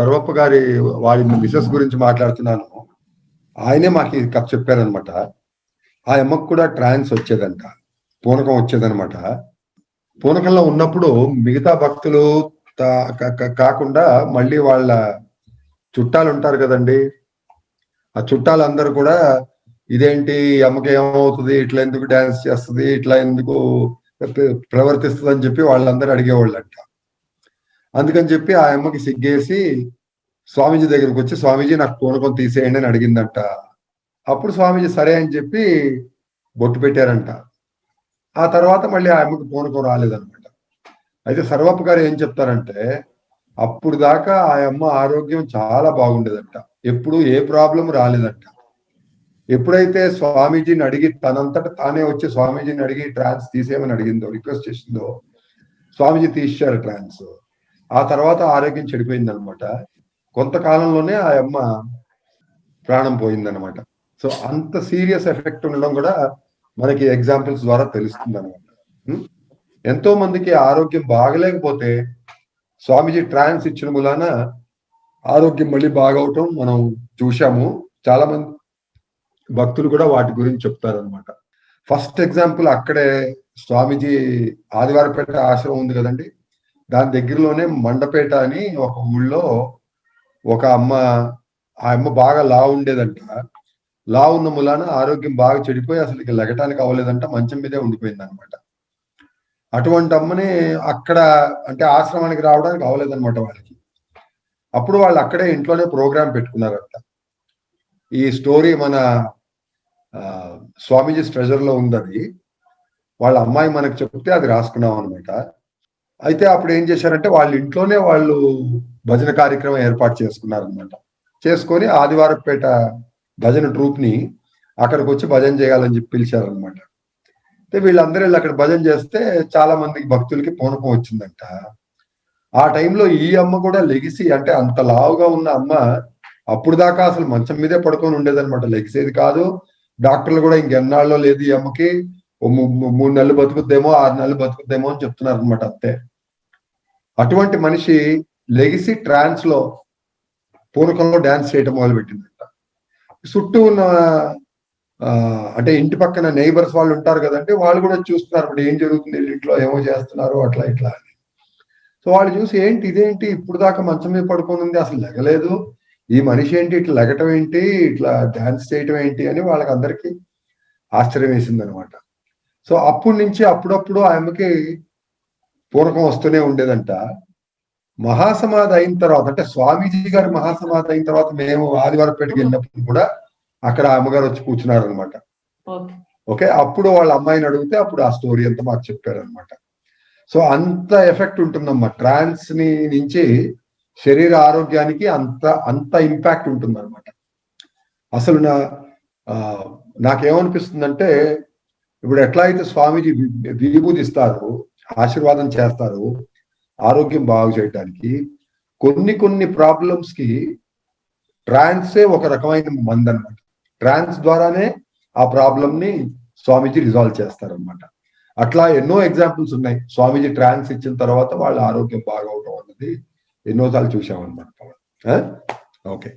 సర్వప్ప గారి వారి మిసెస్ గురించి మాట్లాడుతున్నాను. ఆయనే మాకు ఇది కప్ చెప్పారనమాట ఆ అమ్మకు కూడా ట్రాన్స్ వచ్చేదంట. పూనకం వచ్చేదనమాట పూనకంలో ఉన్నప్పుడు మిగతా భక్తులు కాకుండా మళ్ళీ వాళ్ళ చుట్టాలు ఉంటారు కదండి. ఆ చుట్టాలందరూ కూడా ఇదేంటి అమ్మకి ఏమవుతుంది ఇట్లా ఎందుకు డాన్స్ చేస్తుంది ఇట్లా ఎందుకు ప్రవర్తిస్తుంది అని చెప్పి వాళ్ళందరూ అడిగేవాళ్ళంట. అందుకని చెప్పి ఆ అమ్మకి సిగ్గేసి స్వామీజీ దగ్గరకు వచ్చి స్వామీజీ నాకు పూనకం తీసేయండి అని అడిగిందంట. అప్పుడు స్వామీజీ సరే అని చెప్పి బొట్టు పెట్టారంట. ఆ తర్వాత మళ్ళీ ఆ అమ్మకి పూనకం రాలేదనమాట. అయితే సర్వప్ప గారు ఏం చెప్తారంటే అప్పుడు దాకా ఆ అమ్మ ఆరోగ్యం చాలా బాగుండేదంట. ఎప్పుడు ఏ ప్రాబ్లం రాలేదంట. ఎప్పుడైతే స్వామీజీని అడిగి తనంతట తానే వచ్చి స్వామీజీని అడిగి ట్రాన్స్ తీసేయమని అడిగిందో రిక్వెస్ట్ చేసిందో స్వామీజీ తీశారు ట్రాన్స్. ఆ తర్వాత ఆరోగ్యం చెడిపోయింది అనమాట కొంతకాలంలోనే ఆ అమ్మ ప్రాణం పోయిందనమాట. సో అంత సీరియస్ ఎఫెక్ట్ ఉండడం కూడా మనకి ఎగ్జాంపుల్స్ ద్వారా తెలుస్తుంది అనమాట ఎంతో మందికి ఆరోగ్యం బాగలేకపోతే స్వామీజీ ట్రాన్స్ ఇచ్చిన మూలాన ఆరోగ్యం మళ్ళీ బాగవటం మనం చూశాము. చాలా మంది భక్తులు కూడా వాటి గురించి చెప్తారనమాట. ఫస్ట్ ఎగ్జాంపుల్ అక్కడే స్వామీజీ ఆదివారపేట ఆశ్రమం ఉంది కదండి. దాని దగ్గరలోనే మండపేట అని ఒక ఊళ్ళో ఒక అమ్మ ఆ అమ్మ బాగా లా ఉండేదంట. లా ఉన్న మూలాన ఆరోగ్యం బాగా చెడిపోయి అసలు ఇక లెగటానికి అవ్వలేదంట మంచం మీదే ఉండిపోయింది అనమాట అటువంటి అమ్మని అక్కడ అంటే ఆశ్రమానికి రావడానికి అవ్వలేదన్నమాట వాళ్ళకి. అప్పుడు వాళ్ళు అక్కడే ఇంట్లోనే ప్రోగ్రాం పెట్టుకున్నారంట. ఈ స్టోరీ మన స్వామీజీ ట్రెజర్లో ఉంది అది వాళ్ళ అమ్మాయి మనకు చెప్తే అది రాసుకున్నాం అనమాట అయితే అప్పుడు ఏం చేశారంటే వాళ్ళ ఇంట్లోనే వాళ్ళు భజన కార్యక్రమం ఏర్పాటు చేసుకున్నారనమాట చేసుకొని ఆదివారపేట భజన ట్రూప్ని అక్కడికి వచ్చి భజన చేయాలని చెప్పి పిలిచారనమాట అయితే వీళ్ళందరూ వెళ్ళి అక్కడ భజన చేస్తే చాలా మందికి భక్తులకి పూనకం వచ్చిందంట. ఆ టైంలో ఈ అమ్మ కూడా లెగిసి అంటే అంత లావుగా ఉన్న అమ్మ అప్పుడు దాకా అసలు మంచం మీదే పడుకొని ఉండేదన్నమాట. లెగిసేది కాదు. డాక్టర్లు కూడా ఇంకెన్నాళ్ళలో లేదు ఈ అమ్మకి. మూడు నెలలు బతుకుద్దేమో ఆరు నెలలు బతుకుద్దేమో అని చెప్తున్నారు అనమాట అంతే. అటువంటి మనిషి లెగిసి ట్రాన్స్లో పూనకంలో డాన్స్ చేయటం మొదలు పెట్టిందంట చుట్టూ ఉన్న అంటే ఇంటి పక్కన నైబర్స్ వాళ్ళు ఉంటారు కదంటే వాళ్ళు కూడా చూస్తున్నారు ఇప్పుడు ఏం జరుగుతుంది? ఇంట్లో ఏమో చేస్తున్నారు అట్లా ఇట్లా అని. సో వాళ్ళు చూసి ఏంటి ఇదేంటి? ఇప్పుడు దాకా మంచం మీద పడుకొని ఉంది అసలు లెగలేదు. ఈ మనిషి ఏంటి? ఇట్లా లెగటం ఏంటి? ఇట్లా డాన్స్ చేయటం ఏంటి? అని వాళ్ళకి అందరికీ ఆశ్చర్యం వేసింది అనమాట సో అప్పటి నుంచి అప్పుడప్పుడు ఆమెకి పూనకం వస్తూనే ఉండేదంట. మహాసమాధి అయిన తర్వాత అంటే స్వామీజీ గారి మహాసమాధి అయిన తర్వాత మేము ఆదివారపేటకి వెళ్ళినప్పుడు కూడా అక్కడ అమ్మగారు వచ్చి కూర్చున్నారు అనమాట ఓకే? అప్పుడు వాళ్ళ అమ్మాయిని అడిగితే అప్పుడు ఆ స్టోరీ అంతా మాకు చెప్పారనమాట సో అంత ఎఫెక్ట్ ఉంటుందమ్మా. ట్రాన్స్ని నుంచి శరీర ఆరోగ్యానికి అంత అంత ఇంపాక్ట్ ఉంటుందన్నమాట. అసలు నా నాకేమనిపిస్తుందంటే ఇప్పుడు ఎట్లా అయితే స్వామీజీ వి- విభూతి ఇస్తారు ఆశీర్వాదం చేస్తారు. ఆరోగ్యం బాగు చేయడానికి కొన్ని కొన్ని ప్రాబ్లమ్స్కి ట్రాన్సే ఒక రకమైన మందు అనమాట ట్రాన్స్ ద్వారానే ఆ ప్రాబ్లంని స్వామీజీ రిజాల్వ్ చేస్తారనమాట అట్లా ఎన్నో ఎగ్జాంపుల్స్ ఉన్నాయి. స్వామీజీ ట్రాన్స్ ఇచ్చిన తర్వాత వాళ్ళ ఆరోగ్యం బాగవటం అన్నది ఎన్నోసార్లు చూసామన్నమాట ఓకే